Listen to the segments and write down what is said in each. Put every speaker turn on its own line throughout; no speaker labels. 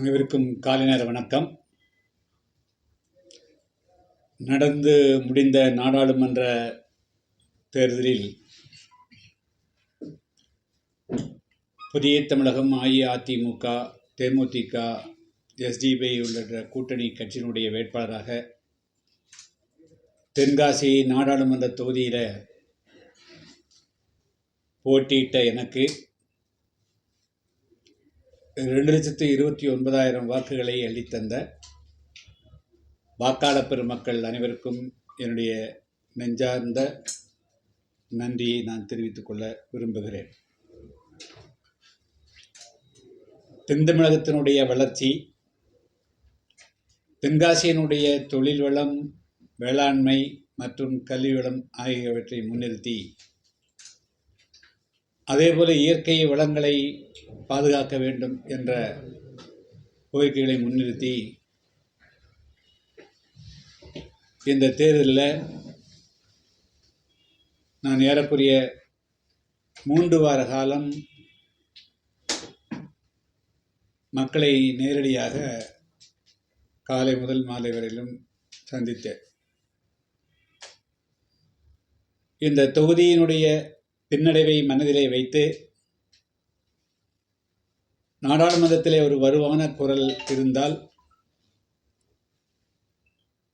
அனைவருக்கும் காலை நேர வணக்கம். நடந்து முடிந்த நாடாளுமன்ற தேர்தலில் புதிய தமிழகம் அஇஅதிமுக தேமுதிக எஸ்டிபிஐ உள்ளிட்ட கூட்டணி கட்சியினுடைய வேட்பாளராக தென்காசி நாடாளுமன்ற தொகுதியில் போட்டியிட்ட எனக்கு ரெண்டு லட்சத்து இருபத்தி ஒன்பதாயிரம் வாக்குகளை அள்ளித்தந்த வாக்காளர் பெருமக்கள் அனைவருக்கும் என்னுடைய நெஞ்சார்ந்த நன்றியை நான் தெரிவித்துக் கொள்ள விரும்புகிறேன். தென் தமிழகத்தினுடைய வளர்ச்சி தென்காசியினுடைய தொழில் வளம் வேளாண்மை மற்றும் கல்வி வளம் ஆகியவற்றை முன்னிறுத்தி அதேபோல் இயற்கை வளங்களை பாதுகாக்க வேண்டும் என்ற கோரிக்கைகளை முன்னிறுத்தி இந்த தேர்தலில் நான் ஏறக்குரிய மூன்று வார காலம் மக்களை நேரடியாக காலை முதல் மாலை வரையிலும் சந்தித்தேன். இந்த தொகுதியினுடைய பின்னடைவை மனதிலே வைத்து நாடாளுமன்றத்திலே ஒரு வலுவான குரல் இருந்தால்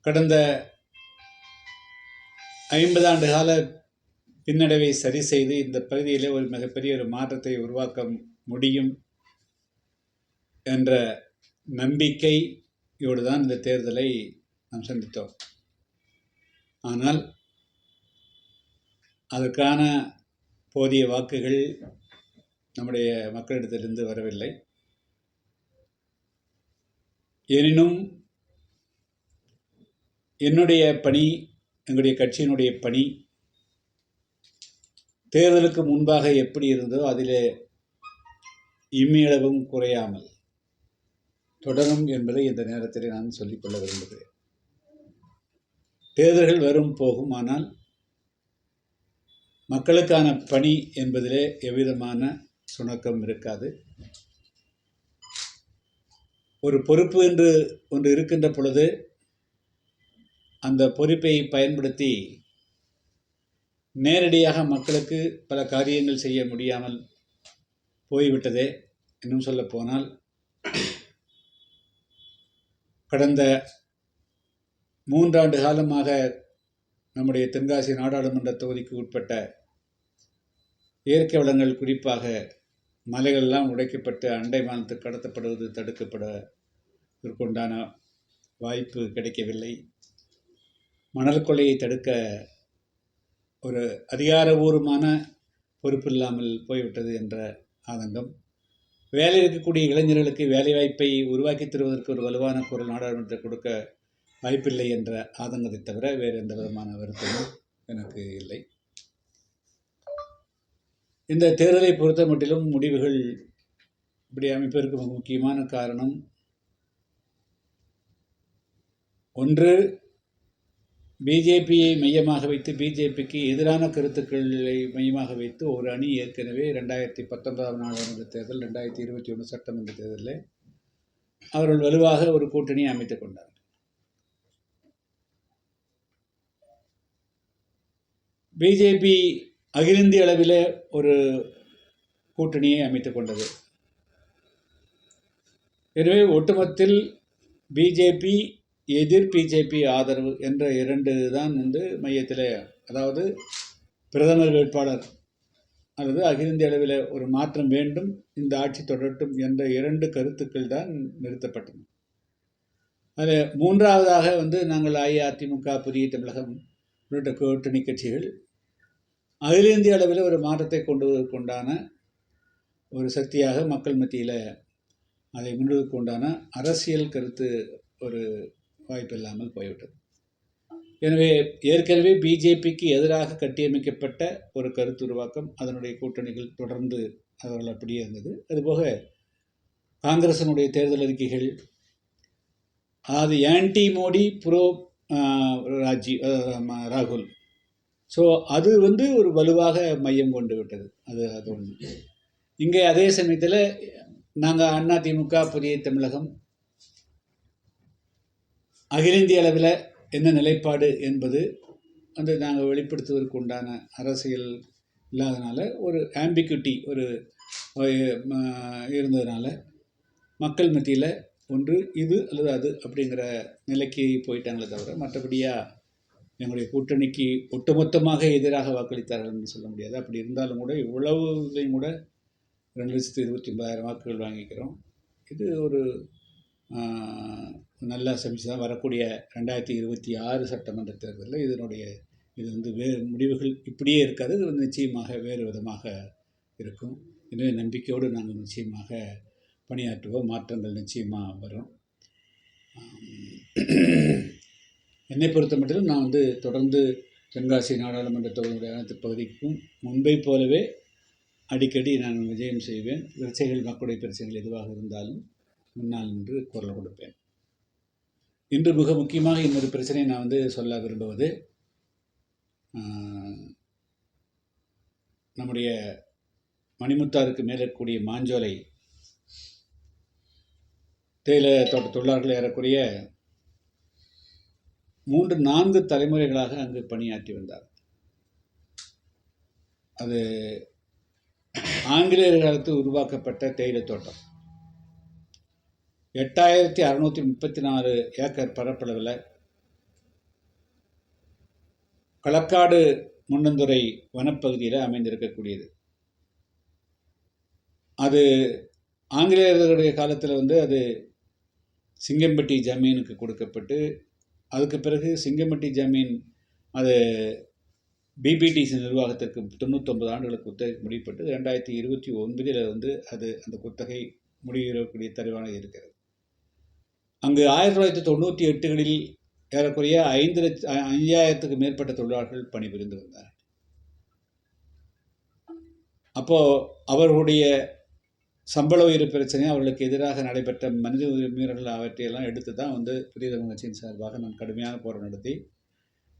கடந்த ஐம்பது ஆண்டு கால பின்னடைவை சரி செய்து இந்த பகுதியிலே ஒரு மிகப்பெரிய ஒரு மாற்றத்தை உருவாக்க முடியும் என்ற நம்பிக்கையோடு தான் இந்த தேர்தலை நாம் சந்தித்தோம். ஆனால் அதற்கான போதிய வாக்குகள் நம்முடைய மக்களிடத்திலிருந்து வரவில்லை. எனினும் என்னுடைய பணி எங்களுடைய கட்சியினுடைய பணி தேர்தலுக்கு முன்பாக எப்படி இருந்தோ அதிலே இம்மியளவும் குறையாமல் தொடரும் என்பதை இந்த நேரத்தில் நான் சொல்லிக்கொள்ள விரும்புகிறேன். தேர்தல்கள் வரும் போகும் ஆனால் மக்களுக்கான பணி என்பதிலே எவ்விதமான சுணக்கம் இருக்காது. ஒரு பொறுப்பு என்று ஒன்று இருக்கின்ற பொழுது அந்த பொறுப்பை பயன்படுத்தி நேரடியாக மக்களுக்கு பல காரியங்கள் செய்ய முடியாமல் போய்விட்டதே இன்னும் சொல்ல போனால் கடந்த மூன்றாண்டு காலமாக நம்முடைய தென்காசி நாடாளுமன்ற தொகுதிக்கு உட்பட்ட இயற்கை வளங்கள் குறிப்பாக மலைகள்லாம் உடைக்கப்பட்டு அண்டை மாநிலத்துக்கு கடத்தப்படுவது தடுக்கப்படவிற்குண்டான வாய்ப்பு கிடைக்கவில்லை. மணல் கொலையை தடுக்க ஒரு அதிகாரபூர்வமான பொறுப்பு இல்லாமல் போய்விட்டது என்ற ஆதங்கம். வேலை இருக்கக்கூடிய இளைஞர்களுக்கு வேலைவாய்ப்பை உருவாக்கி தருவதற்கு ஒரு வலுவான குரல் நாடாளுமன்றத்தை கொடுக்க வாய்ப்பில்லை என்ற ஆதங்கத்தை தவிர வேறு எந்த விதமான வருத்தமும் எனக்கு இல்லை. இந்த தேர்தலை பொறுத்த மட்டிலும் முடிவுகள் இப்படி அமைப்பதற்கு மிக முக்கியமான காரணம் ஒன்று பிஜேபியை மையமாக வைத்து பிஜேபிக்கு எதிரான கருத்துக்களை மையமாக வைத்து ஒரு அணி ஏற்கனவே ரெண்டாயிரத்தி பத்தொன்பதாம் நாடாளுமன்ற தேர்தல் ரெண்டாயிரத்தி இருபத்தி ஒன்று சட்டமன்ற தேர்தலில் அவர்கள் வலுவாக ஒரு கூட்டணியை அமைத்துக் கொண்டார்கள். பிஜேபி அகில இந்திய அளவில் ஒரு கூட்டணியை அமைத்து கொண்டது. எனவே ஒட்டுமொத்தத்தில் பிஜேபி எதிர் பிஜேபி ஆதரவு என்ற இரண்டு தான் வந்து மையத்தில் அதாவது பிரதமர் வேட்பாளர் அல்லது அகில இந்திய அளவில் ஒரு மாற்றம் வேண்டும் இந்த ஆட்சி தொடரட்டும் என்ற இரண்டு கருத்துக்கள் தான் நிறுத்தப்பட்டன. அதில் மூன்றாவதாக வந்து நாங்கள் அஇஅதிமுக புதிய தமிழகம் உள்ளிட்ட கூட்டணி கட்சிகள் அகிலேந்திய அளவில் ஒரு மாற்றத்தை கொண்டு வருவதற்குண்டான ஒரு சக்தியாக மக்கள் மத்தியில் அதை முன்னுக்கு உண்டான அரசியல் கருத்து ஒரு வாய்ப்பு இல்லாமல் போய்விட்டது. எனவே ஏற்கனவே பிஜேபிக்கு எதிராக கட்டியமைக்கப்பட்ட ஒரு கருத்து உருவாக்கம் அதனுடைய கூட்டணிகள் தொடர்ந்து அவர்கள் அப்படியே இருந்தது. அதுபோக காங்கிரசனுடைய தேர்தல் அறிக்கைகள் அது ஆன்டி மோடி ப்ரோ ராஜி ராகுல் ஸோ அது வந்து ஒரு வலுவாக மையம் கொண்டு விட்டது. அது அது ஒன்று இங்கே அதே சமயத்தில் நாங்கள் அண்ணா திமுக புதிய தமிழகம். அகில இந்திய அளவில் என்ன நிலைப்பாடு என்பது வந்து நாங்கள் வெளிப்படுத்துவதற்கு உண்டான அரசியல் இல்லாதனால ஒரு ஆம்பிக்யூட்டி ஒரு இருந்ததுனால மக்கள் மத்தியில் ஒன்று இது அல்லது அது அப்படிங்கிற நிலைக்கு போயிட்டாங்களே தவிர மற்றபடியாக எங்களுடைய கூட்டணிக்கு ஒட்டுமொத்தமாக எதிராக வாக்களித்தார்கள் என்று சொல்ல முடியாது. அப்படி இருந்தாலும் கூட இவ்வளவு இதையும் கூட ரெண்டு லட்சத்து இருபத்தி ஒன்பதாயிரம் வாக்குகள் வாங்கிக்கிறோம். இது ஒரு நல்லா நல்ல தான் வரக்கூடிய ரெண்டாயிரத்தி இருபத்தி ஆறு சட்டமன்ற தேர்தலில் இதனுடைய இது வந்து வேறு முடிவுகள் இப்படியே இருக்காது. இது வந்து நிச்சயமாக வேறு விதமாக இருக்கும். எனவே நம்பிக்கையோடு நாங்கள் நிச்சயமாக பணியாற்றுவோம். மாற்றங்கள் நிச்சயமாக வரும். என்னை பொறுத்த மட்டும் நான் வந்து தொடர்ந்து தென்காசி நாடாளுமன்ற தொகுதியுடைய அனைத்து பகுதிக்கும் முன்பை போலவே அடிக்கடி நான் விஜயம் செய்வேன். பிரச்சனைகள் மக்களுடைய பிரச்சனைகள் எதுவாக இருந்தாலும் முன்னால் நின்று குரல் கொடுப்பேன். இன்று மிக முக்கியமாக இன்னொரு பிரச்சனையை நான் வந்து சொல்ல விரும்புவது நம்முடைய மணிமுத்தாருக்கு மேலக்கூடிய மாஞ்சோலை தேயிலை தோட்ட தொழிலாளர்கள் ஏறக்குறைய மூன்று நான்கு தலைமுறைகளாக அங்கு பணியாற்றி வந்தார். அது ஆங்கிலேயர் காலத்தில் உருவாக்கப்பட்ட தேயிலை தோட்டம். எட்டாயிரத்தி அறுநூற்றி முப்பத்தி நாலு ஏக்கர் பரப்பளவில் களக்காடு முன்னந்துறை வனப்பகுதியில் அமைந்திருக்கக்கூடியது. அது ஆங்கிலேயர்களுடைய காலத்தில் வந்து அது சிங்கம்பட்டி ஜமீனுக்கு கொடுக்கப்பட்டு அதுக்கு பிறகு சிங்கம்பட்டி ஜமீன் அது பிபிடிசி நிர்வாகத்திற்கு தொண்ணூத்தொம்பது ஆண்டுகளுக்கு குத்தகை முடிப்பட்டு ரெண்டாயிரத்தி இருபத்தி ஒன்பதில் வந்து அது அந்த குத்தகை முடிகிறக்கூடிய தருவான இருக்கிறது. அங்கு ஆயிரத்தி தொள்ளாயிரத்தி தொண்ணூற்றி எட்டுகளில் ஏறக்குறைய ஐந்து லட்ச அஞ்சாயிரத்துக்கு ஐயாயிரத்துக்கு மேற்பட்ட தொழிலாளர்கள் பணிபுரிந்து வந்தார்கள். அப்போது அவர்களுடைய சம்பள உயர்வு பிரச்சனை அவர்களுக்கு எதிராக நடைபெற்ற மனித உரிமை மீறல்கள் அவற்றையெல்லாம் எடுத்து தான் வந்து புதிய கட்சியின் சார்பாக நான் கடுமையான போராட்டம் நடத்தி.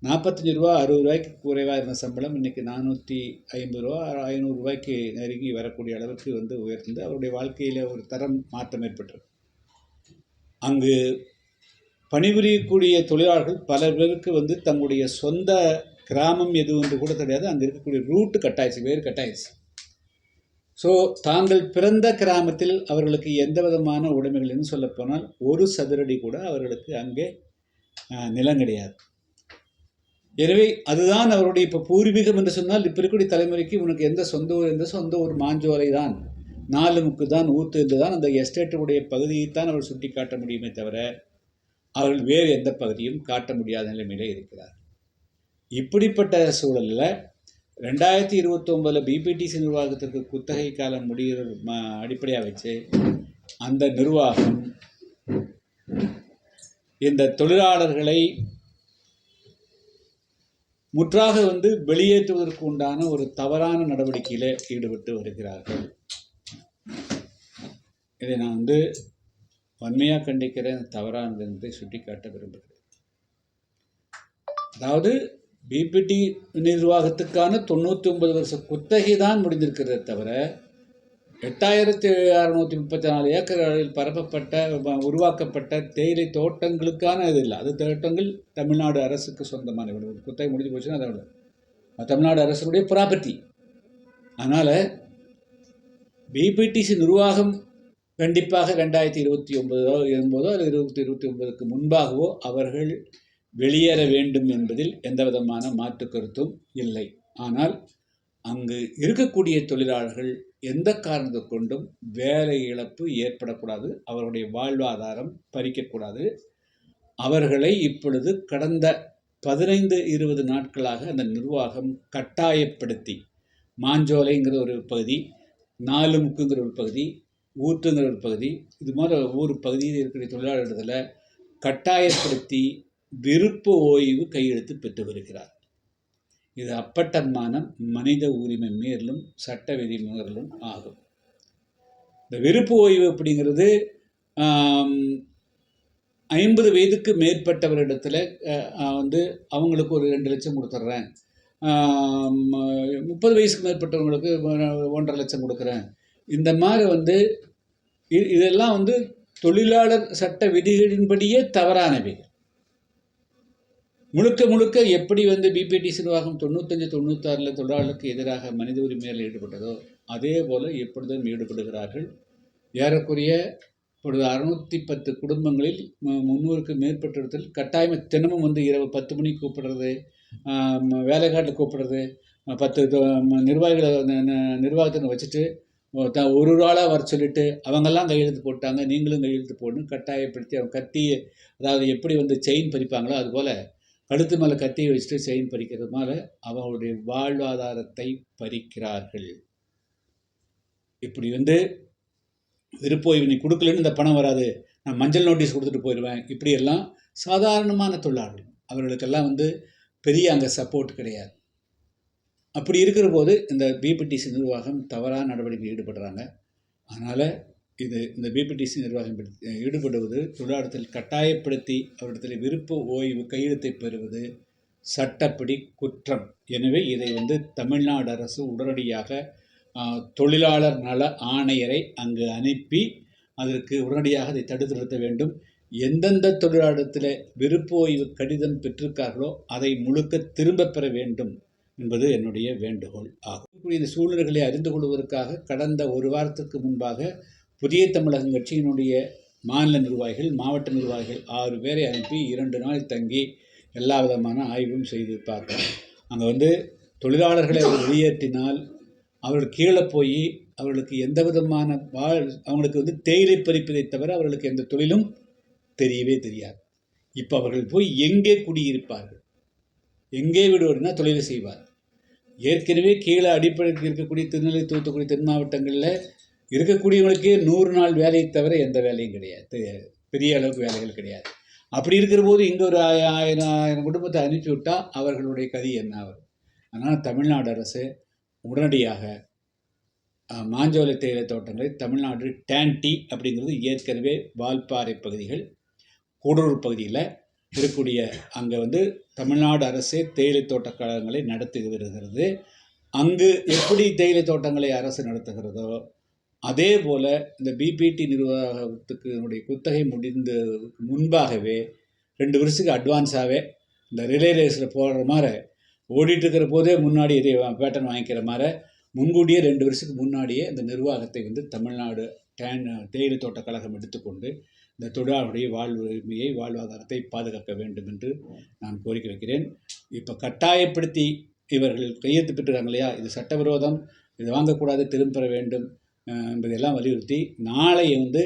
நாற்பத்தஞ்சு ரூபா அறுபது ரூபாய்க்கு குறைவாக இருந்த சம்பளம் இன்றைக்கி நானூற்றி ஐம்பது ரூபா ஐநூறு ரூபாய்க்கு நெருங்கி வரக்கூடிய அளவுக்கு வந்து உயர்ந்து அவருடைய வாழ்க்கையில் ஒரு தரம் மாற்றம் ஏற்பட்டது. அங்கு பணிபுரியக்கூடிய தொழிலாளர்கள் பல பேருக்கு வந்து தங்களுடைய சொந்த கிராமம் எது என்று கூட தெரியாது. அங்கே இருக்கக்கூடிய ரூட்டு கட்டாயிடுச்சு வேறு கட்டாயிடுச்சு. ஸோ தாங்கள் பிறந்த கிராமத்தில் அவர்களுக்கு எந்த விதமான உடைமைகள் என்று சொல்லப்போனால் ஒரு சதுரடி கூட அவர்களுக்கு அங்கே நிலம் கிடையாது. எனவே அதுதான் அவருடைய இப்போ பூர்வீகம் என்று சொன்னால் இப்போ இருக்கக்கூடிய தலைமுறைக்கு உனக்கு எந்த சொந்த ஊர் எந்த சொந்த ஊர் மாஞ்சோலை தான். நாலு முக்கு தான் ஊத்து என்று தான் அந்த எஸ்டேட்டுடைய பகுதியைத்தான் அவர் சுட்டி காட்ட முடியுமே தவிர அவர்கள் வேறு எந்த பகுதியும் காட்ட முடியாத நிலைமையிலே இருக்கிறார் இப்படிப்பட்ட சூழலில் ரெண்டாயிரத்தி இருபத்தொம்பதில் பிபிடிசி நிர்வாகத்திற்கு குத்தகை காலம் முடிகிற அடிப்படையாக வச்சு அந்த நிர்வாகம் இந்த தொழிலாளர்களை முற்றாக வந்து வெளியேற்றுவதற்கு உண்டான ஒரு தவறான நடவடிக்கையில் ஈடுபட்டு வருகிறார்கள். இதை நான் வந்து வன்மையாக கண்டிக்கிறேன் தவறானது என்பதை சுட்டிக்காட்ட விரும்புகிறேன். அதாவது பிபிடி நிர்வாகத்துக்கான தொண்ணூற்றி ஒன்பது வருஷ குத்தகை தான் முடிந்திருக்கிறதே தவிர எட்டாயிரத்தி அறுநூற்றி முப்பத்தி நாலு ஏக்கர்களில் பரப்பப்பட்ட உருவாக்கப்பட்ட தேயிலை தோட்டங்களுக்கான இது இல்லை. அது தோட்டங்கள் தமிழ்நாடு அரசுக்கு சொந்தமான ஒரு குத்தகை முடிஞ்சு போச்சுன்னா அதோட தமிழ்நாடு அரசுடைய ப்ராப்பர்ட்டி அதனால் பிபிடிசி நிர்வாகம் கண்டிப்பாக ரெண்டாயிரத்தி இருபத்தி ஒன்பதோ என்பதோ அல்லது இருபத்தி இருபத்தி ஒன்பதுக்கு முன்பாகவோ அவர்கள் வெளியேற வேண்டும் என்பதில் எந்த விதமான மாற்று கருத்தும் இல்லை. ஆனால் அங்கு இருக்கக்கூடிய தொழிலாளர்கள் எந்த காரணத்தை கொண்டும் வேலை இழப்பு ஏற்படக்கூடாது அவருடைய வாழ்வாதாரம் பறிக்கக்கூடாது. அவர்களை இப்பொழுது கடந்த பதினைந்து இருபது நாட்களாக அந்த நிர்வாகம் கட்டாயப்படுத்தி மாஞ்சோலைங்கிற ஒரு பகுதி நாலு முக்குங்கிற ஒரு பகுதி ஊத்துங்கிற ஒரு பகுதி இது மாதிரி ஒவ்வொரு பகுதியில் இருக்கிற தொழிலாளர்களிடத்தில் கட்டாயப்படுத்தி விருப்ப ஓய்வு கையெழுத்து பெற்று வருகிறார் இது அப்பட்டமான மனித உரிமை மீறலும் சட்ட விதிமுறைகளும் ஆகும். இந்த விருப்ப ஓய்வு அப்படிங்கிறது ஐம்பது வயதுக்கு மேற்பட்டவரிடத்துல வந்து அவங்களுக்கு ஒரு ரெண்டு லட்சம் கொடுத்துட்றேன் முப்பது வயசுக்கு மேற்பட்டவங்களுக்கு ஒன்றரை லட்சம் கொடுக்குறேன். இந்த மாதிரி வந்து இதெல்லாம் வந்து தொழிலாளர் சட்ட விதிகளின்படியே தவறானவை முழுக்க முழுக்க எப்படி வந்து பிபிடிசி நிர்வாகம் தொண்ணூத்தஞ்சு தொண்ணூத்தாறில் தொழிலாளருக்கு எதிராக மனித உரிமையில் ஈடுபட்டதோ அதே போல் எப்பொழுதும் ஈடுபடுகிறார்கள். ஏறக்குறைய இப்பொழுது அறுநூற்றி பத்து குடும்பங்களில் மு- முந்நூறுக்கு மேற்பட்ட இடத்தில் கட்டாயம் தினமும் வந்து இரவு பத்து மணிக்கு கூப்பிடுறது வேலைக்காட்டில் கூப்பிடுறது பத்து ம- நிர்வாகிகளை ந- நிர்வாகத்தை வச்சுட்டு த- ஒரு ஒரு ஆளாக வர சொல்லிட்டு அவங்கெல்லாம் கையெழுத்து போட்டாங்க நீங்களும் கையெழுத்து போடணும் கட்டாயப்படுத்தி அவங்க கத்தி அதாவது எப்படி வந்து செயின் பறிப்பாங்களோ அதுபோல் கழுத்து மேலே கத்தியை வச்சுட்டு செயின் பறிக்கிறதுனால அவங்களுடைய வாழ்வாதாரத்தை பறிக்கிறார்கள். இப்படி வந்து விருப்பம் நீ கொடுக்கலன்னு இந்த பணம் வராது. நான் மஞ்சள் நோட்டீஸ் கொடுத்துட்டு போயிடுவேன் இப்படியெல்லாம் சாதாரணமான தொழிலாளர்கள். அவர்களுக்கெல்லாம் வந்து பெரிய அங்கே சப்போர்ட் கிடையாது. அப்படி இருக்கிற போது இந்த பிபிடிசி நிர்வாகம் தவறான நடவடிக்கையில் ஈடுபடுறாங்க. அதனால் இது இந்த பிபிடிசி நிர்வாகம் ஈடுபடுவது தொழிலாளத்தில் கட்டாயப்படுத்தி அவரிடத்தில் விருப்ப ஓய்வு கையெழுத்தை பெறுவது சட்டப்படி குற்றம். எனவே இதை வந்து தமிழ்நாடு அரசு உடனடியாக தொழிலாளர் நல ஆணையரை அங்கு அனுப்பி அதற்கு உடனடியாக அதை தடுத்து நிறுத்த வேண்டும். எந்தெந்த தொழிலாளத்தில் விருப்ப ஓய்வு கடிதம் பெற்றிருக்கார்களோ அதை முழுக்க திரும்ப பெற வேண்டும் என்பது என்னுடைய வேண்டுகோள் ஆகும். இந்த சூழ்நிலைகளை அறிந்து கொள்வதற்காக கடந்த ஒரு வாரத்திற்கு முன்பாக புதிய தமிழகம் கட்சியினுடைய மாநில நிர்வாகிகள் மாவட்ட நிர்வாகிகள் ஆறு பேரை அனுப்பி இரண்டு நாள் தங்கி எல்லா விதமான ஆய்வும் செய்து பார்த்தோம் அங்கே வந்து தொழிலாளர்களை வெளியேற்றினால் அவர்கள் கீழே போய் அவர்களுக்கு எந்த விதமான வாழ் அவங்களுக்கு வந்து தேயிலை பறிப்பதை தவிர அவர்களுக்கு எந்த தொழிலும் தெரியவே தெரியாது. இப்போ அவர்கள் போய் எங்கே குடியிருப்பார்கள்? எங்கே விடுவதுனா தொழிலை செய்வார் ஏற்கனவே கீழே அடிப்படையில் இருக்கக்கூடிய திருநெல்வேலி தூத்துக்குடி தென் மாவட்டங்களில் இருக்கக்கூடியவங்களுக்கே நூறு நாள் வேலையை தவிர எந்த வேலையும் கிடையாது. பெரிய அளவுக்கு வேலைகள் கிடையாது. அப்படி இருக்கிற போது இங்கே ஒரு ஆயிரம் ஆயிரம் குடும்பத்தை அனுப்பிச்சி விட்டால் அவர்களுடைய கதி என்ன ஆகும்? அதனால் தமிழ்நாடு அரசு உடனடியாக மாஞ்சோலை தேயிலை தோட்டங்களை தமிழ்நாடு டேன்டி அப்படிங்கிறது ஏற்கனவே வால்பாறை பகுதிகள் கூடலூர் பகுதியில் இருக்கக்கூடிய அங்கே வந்து தமிழ்நாடு அரசே தேயிலை தோட்ட கழகங்களை அங்கு எப்படி தேயிலை தோட்டங்களை அரசு நடத்துகிறதோ அதே போல் இந்த பிபிடி நிர்வாகத்துக்கு என்னுடைய குத்தகை முடிந்த முன்பாகவே ரெண்டு வருஷத்துக்கு அட்வான்ஸாகவே இந்த ரிலே ரேஸில் போடுற மாதிரி ஓடிட்டுருக்கிற போதே முன்னாடி இதை பேட்டன் வாங்கிக்கிற மாதிரி முன்கூட்டியே ரெண்டு வருஷத்துக்கு முன்னாடியே இந்த நிர்வாகத்தை வந்து தமிழ்நாடு டேன் தேயிலை தோட்ட கழகம் எடுத்துக்கொண்டு இந்த தொழிலாளருடைய வாழ்வுரிமையை வாழ்வாதாரத்தை பாதுகாக்க வேண்டும் என்று நான் கோரிக்கை வைக்கிறேன். இப்போ கட்டாயப்படுத்தி இவர்கள் கையெழுத்து பெற்றுறாங்க இல்லையா? இது சட்டவிரோதம். இது வாங்கக்கூடாது திரும்ப பெற வேண்டும். என்பதையெல்லாம் வலியுறுத்தி நாளை வந்து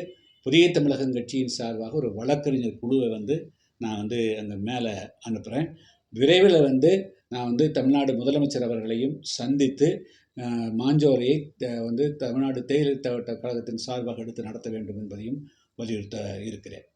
புதிய தமிழகம் கட்சியின் சார்பாக ஒரு வழக்கறிஞர் குழுவை வந்து நான் வந்து அந்த மேலே அனுப்புகிறேன் விரைவில் வந்து நான் வந்து தமிழ்நாடு முதலமைச்சர் அவர்களையும் சந்தித்து மாஞ்சோரையை த- வந்து தமிழ்நாடு தேயிலை தோட்ட கழகத்தின் சார்பாக எடுத்து நடத்த வேண்டும் என்பதையும் வலியுறுத்த இருக்கிறேன்.